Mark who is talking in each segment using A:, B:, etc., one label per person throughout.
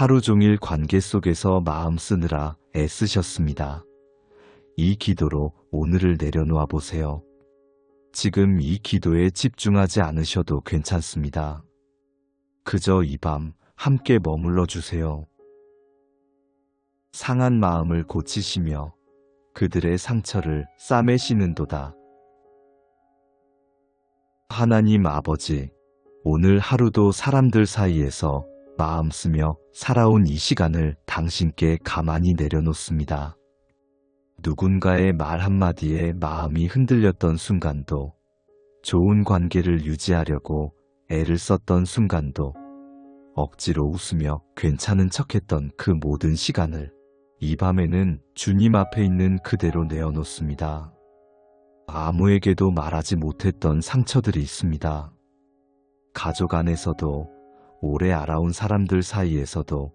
A: 하루 종일 관계 속에서 마음 쓰느라 애쓰셨습니다. 이 기도로 오늘을 내려놓아 보세요. 지금 이 기도에 집중하지 않으셔도 괜찮습니다. 그저 이 밤 함께 머물러 주세요. 상한 마음을 고치시며 그들의 상처를 싸매시는도다. 하나님 아버지, 오늘 하루도 사람들 사이에서 마음 쓰며 살아온 이 시간을 당신께 가만히 내려놓습니다. 누군가의 말 한마디에 마음이 흔들렸던 순간도, 좋은 관계를 유지하려고 애를 썼던 순간도, 억지로 웃으며 괜찮은 척했던 그 모든 시간을 이 밤에는 주님 앞에 있는 그대로 내어놓습니다. 아무에게도 말하지 못했던 상처들이 있습니다. 가족 안에서도 오래 알아온 사람들 사이에서도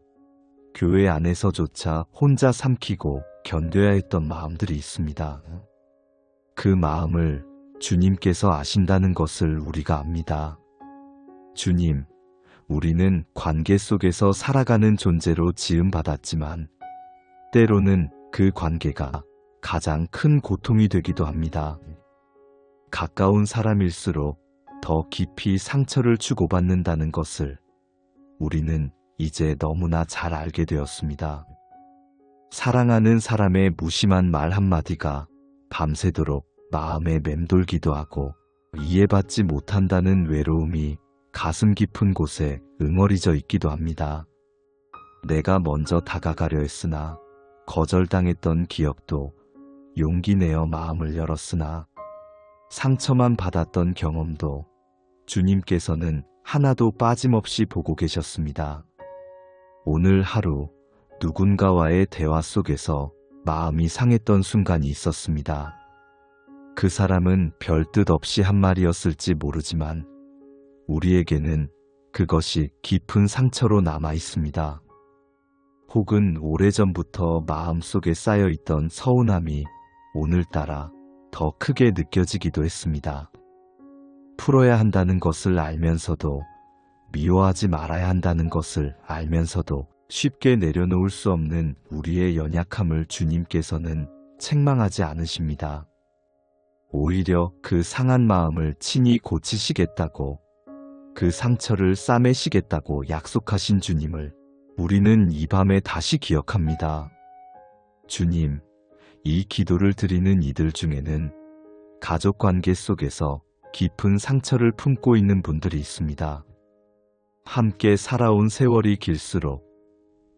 A: 교회 안에서조차 혼자 삼키고 견뎌야 했던 마음들이 있습니다. 그 마음을 주님께서 아신다는 것을 우리가 압니다. 주님, 우리는 관계 속에서 살아가는 존재로 지음받았지만 때로는 그 관계가 가장 큰 고통이 되기도 합니다. 가까운 사람일수록 더 깊이 상처를 주고받는다는 것을 우리는 이제 너무나 잘 알게 되었습니다. 사랑하는 사람의 무심한 말 한마디가 밤새도록 마음에 맴돌기도 하고 이해받지 못한다는 외로움이 가슴 깊은 곳에 응어리져 있기도 합니다. 내가 먼저 다가가려 했으나 거절당했던 기억도 용기 내어 마음을 열었으나 상처만 받았던 경험도 주님께서는 하나도 빠짐없이 보고 계셨습니다. 오늘 하루 누군가와의 대화 속에서 마음이 상했던 순간이 있었습니다. 그 사람은 별 뜻 없이 한 말이었을지 모르지만 우리에게는 그것이 깊은 상처로 남아 있습니다. 혹은 오래전부터 마음속에 쌓여 있던 서운함이 오늘따라 더 크게 느껴지기도 했습니다. 풀어야 한다는 것을 알면서도 미워하지 말아야 한다는 것을 알면서도 쉽게 내려놓을 수 없는 우리의 연약함을 주님께서는 책망하지 않으십니다. 오히려 그 상한 마음을 친히 고치시겠다고 그 상처를 싸매시겠다고 약속하신 주님을 우리는 이 밤에 다시 기억합니다. 주님, 이 기도를 드리는 이들 중에는 가족 관계 속에서 깊은 상처를 품고 있는 분들이 있습니다. 함께 살아온 세월이 길수록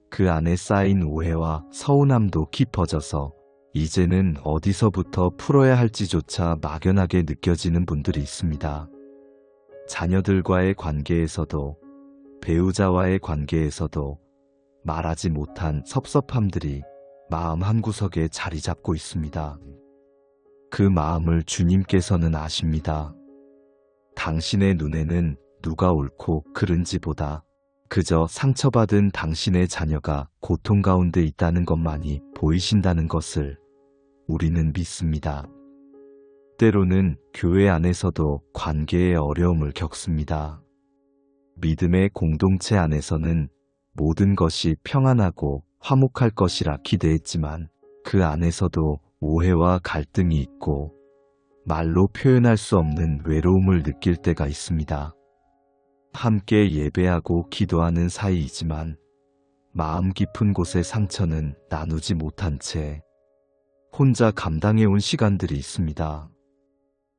A: 그 안에 쌓인 오해와 서운함도 깊어져서 이제는 어디서부터 풀어야 할지조차 막연하게 느껴지는 분들이 있습니다. 자녀들과의 관계에서도 배우자와의 관계에서도 말하지 못한 섭섭함들이 마음 한구석에 자리 잡고 있습니다. 그 마음을 주님께서는 아십니다. 당신의 눈에는 누가 옳고 그른지보다 그저 상처받은 당신의 자녀가 고통 가운데 있다는 것만이 보이신다는 것을 우리는 믿습니다. 때로는 교회 안에서도 관계의 어려움을 겪습니다. 믿음의 공동체 안에서는 모든 것이 평안하고 화목할 것이라 기대했지만 그 안에서도 오해와 갈등이 있고 말로 표현할 수 없는 외로움을 느낄 때가 있습니다. 함께 예배하고 기도하는 사이이지만 마음 깊은 곳의 상처는 나누지 못한 채 혼자 감당해온 시간들이 있습니다.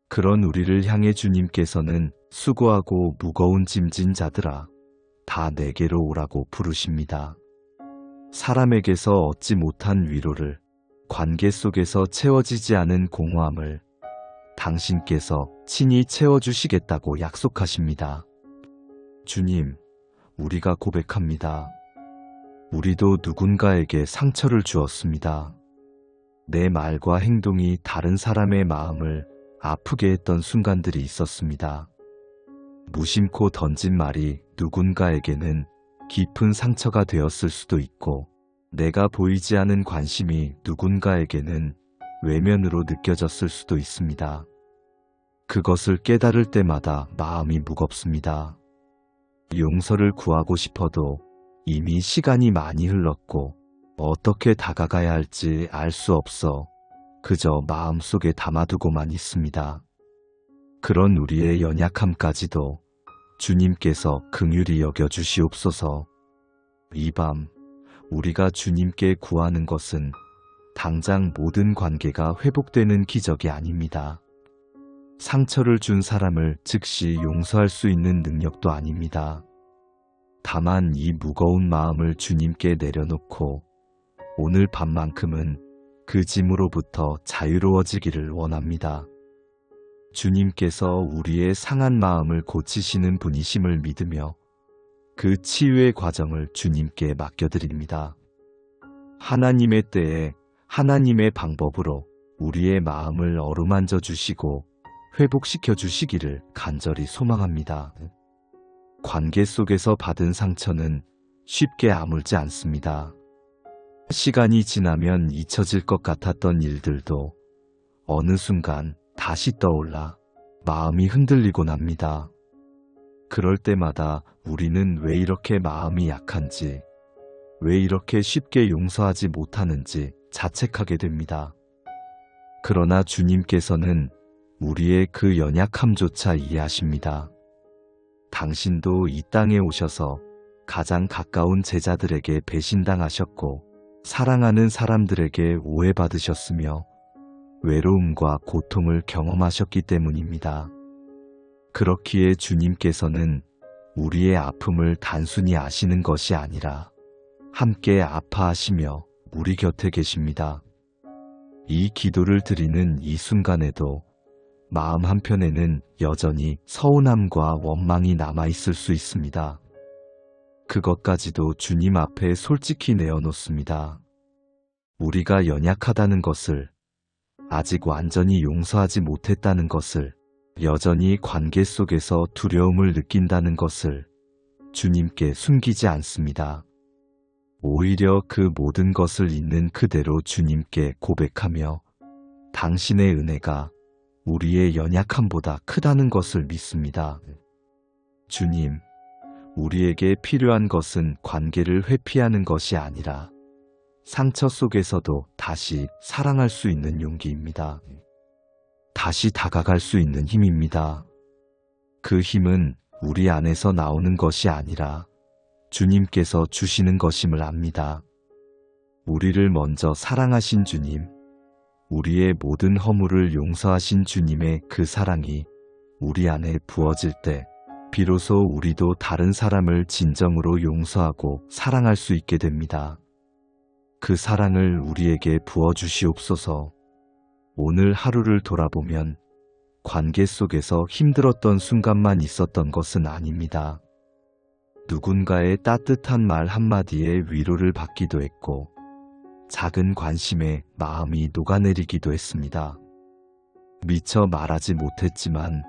A: 그런 우리를 향해 주님께서는 수고하고 무거운 짐진 자들아 다 내게로 오라고 부르십니다. 사람에게서 얻지 못한 위로를 관계 속에서 채워지지 않은 공허함을 당신께서 친히 채워주시겠다고 약속하십니다. 주님, 우리가 고백합니다. 우리도 누군가에게 상처를 주었습니다. 내 말과 행동이 다른 사람의 마음을 아프게 했던 순간들이 있었습니다. 무심코 던진 말이 누군가에게는 깊은 상처가 되었을 수도 있고 내가 보이지 않은 관심이 누군가에게는 외면으로 느껴졌을 수도 있습니다. 그것을 깨달을 때마다 마음이 무겁습니다. 용서를 구하고 싶어도 이미 시간이 많이 흘렀고 어떻게 다가가야 할지 알 수 없어 그저 마음속에 담아두고만 있습니다. 그런 우리의 연약함까지도 주님께서 긍휼히 여겨 주시옵소서. 이 밤 우리가 주님께 구하는 것은 당장 모든 관계가 회복되는 기적이 아닙니다. 상처를 준 사람을 즉시 용서할 수 있는 능력도 아닙니다. 다만 이 무거운 마음을 주님께 내려놓고 오늘 밤만큼은 그 짐으로부터 자유로워지기를 원합니다. 주님께서 우리의 상한 마음을 고치시는 분이심을 믿으며 그 치유의 과정을 주님께 맡겨드립니다. 하나님의 때에 하나님의 방법으로 우리의 마음을 어루만져 주시고 회복시켜 주시기를 간절히 소망합니다. 관계 속에서 받은 상처는 쉽게 아물지 않습니다. 시간이 지나면 잊혀질 것 같았던 일들도 어느 순간 다시 떠올라 마음이 흔들리곤 합니다. 그럴 때마다 우리는 왜 이렇게 마음이 약한지, 왜 이렇게 쉽게 용서하지 못하는지 자책하게 됩니다. 그러나 주님께서는 우리의 그 연약함조차 이해하십니다. 당신도 이 땅에 오셔서 가장 가까운 제자들에게 배신당하셨고 사랑하는 사람들에게 오해받으셨으며 외로움과 고통을 경험하셨기 때문입니다. 그렇기에 주님께서는 우리의 아픔을 단순히 아시는 것이 아니라 함께 아파하시며 우리 곁에 계십니다. 이 기도를 드리는 이 순간에도 마음 한편에는 여전히 서운함과 원망이 남아있을 수 있습니다. 그것까지도 주님 앞에 솔직히 내어놓습니다. 우리가 연약하다는 것을, 아직 완전히 용서하지 못했다는 것을, 여전히 관계 속에서 두려움을 느낀다는 것을 주님께 숨기지 않습니다. 오히려 그 모든 것을 있는 그대로 주님께 고백하며 당신의 은혜가 우리의 연약함보다 크다는 것을 믿습니다. 주님, 우리에게 필요한 것은 관계를 회피하는 것이 아니라 상처 속에서도 다시 사랑할 수 있는 용기입니다. 다시 다가갈 수 있는 힘입니다. 그 힘은 우리 안에서 나오는 것이 아니라 주님께서 주시는 것임을 압니다. 우리를 먼저 사랑하신 주님, 우리의 모든 허물을 용서하신 주님의 그 사랑이 우리 안에 부어질 때 비로소 우리도 다른 사람을 진정으로 용서하고 사랑할 수 있게 됩니다. 그 사랑을 우리에게 부어주시옵소서. 오늘 하루를 돌아보면 관계 속에서 힘들었던 순간만 있었던 것은 아닙니다. 누군가의 따뜻한 말 한마디에 위로를 받기도 했고, 작은 관심에 마음이 녹아내리기도 했습니다. 미처 말하지 못했지만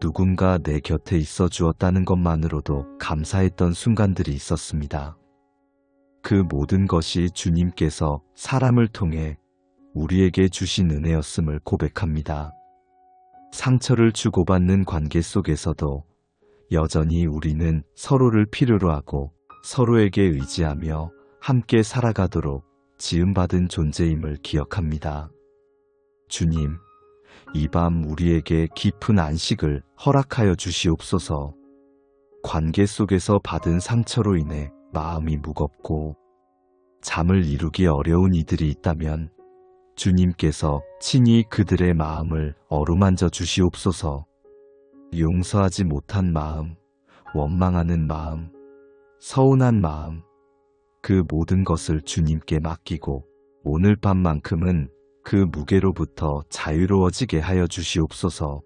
A: 누군가 내 곁에 있어 주었다는 것만으로도 감사했던 순간들이 있었습니다. 그 모든 것이 주님께서 사람을 통해 우리에게 주신 은혜였음을 고백합니다. 상처를 주고받는 관계 속에서도 여전히 우리는 서로를 필요로 하고 서로에게 의지하며 함께 살아가도록 지음받은 존재임을 기억합니다. 주님, 이 밤 우리에게 깊은 안식을 허락하여 주시옵소서. 관계 속에서 받은 상처로 인해 마음이 무겁고 잠을 이루기 어려운 이들이 있다면 주님께서 친히 그들의 마음을 어루만져 주시옵소서. 용서하지 못한 마음, 원망하는 마음, 서운한 마음, 그 모든 것을 주님께 맡기고 오늘 밤만큼은 그 무게로부터 자유로워지게 하여 주시옵소서.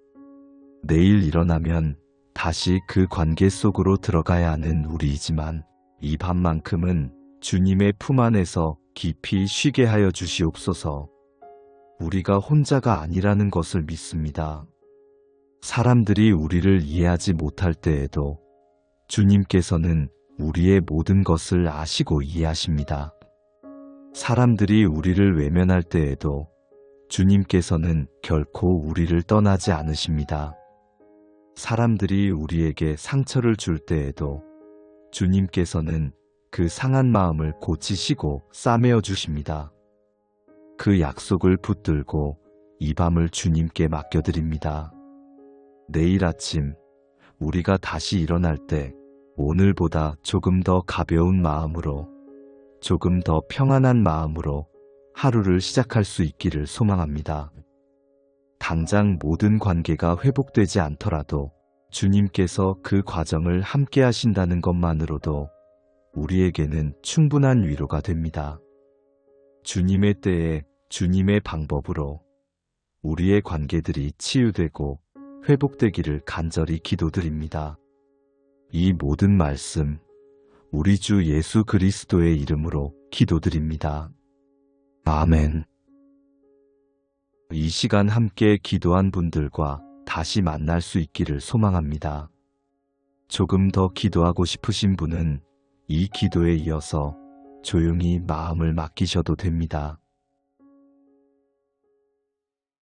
A: 내일 일어나면 다시 그 관계 속으로 들어가야 하는 우리이지만 이 밤만큼은 주님의 품 안에서 깊이 쉬게 하여 주시옵소서. 우리가 혼자가 아니라는 것을 믿습니다. 사람들이 우리를 이해하지 못할 때에도 주님께서는 우리의 모든 것을 아시고 이해하십니다. 사람들이 우리를 외면할 때에도 주님께서는 결코 우리를 떠나지 않으십니다. 사람들이 우리에게 상처를 줄 때에도 주님께서는 그 상한 마음을 고치시고 싸매어 주십니다. 그 약속을 붙들고 이 밤을 주님께 맡겨드립니다. 내일 아침 우리가 다시 일어날 때 오늘보다 조금 더 가벼운 마음으로 조금 더 평안한 마음으로 하루를 시작할 수 있기를 소망합니다. 당장 모든 관계가 회복되지 않더라도 주님께서 그 과정을 함께 하신다는 것만으로도 우리에게는 충분한 위로가 됩니다. 주님의 때에 주님의 방법으로 우리의 관계들이 치유되고 회복되기를 간절히 기도드립니다. 이 모든 말씀 우리 주 예수 그리스도의 이름으로 기도드립니다. 아멘. 이 시간 함께 기도한 분들과 다시 만날 수 있기를 소망합니다. 조금 더 기도하고 싶으신 분은 이 기도에 이어서 조용히 마음을 맡기셔도 됩니다.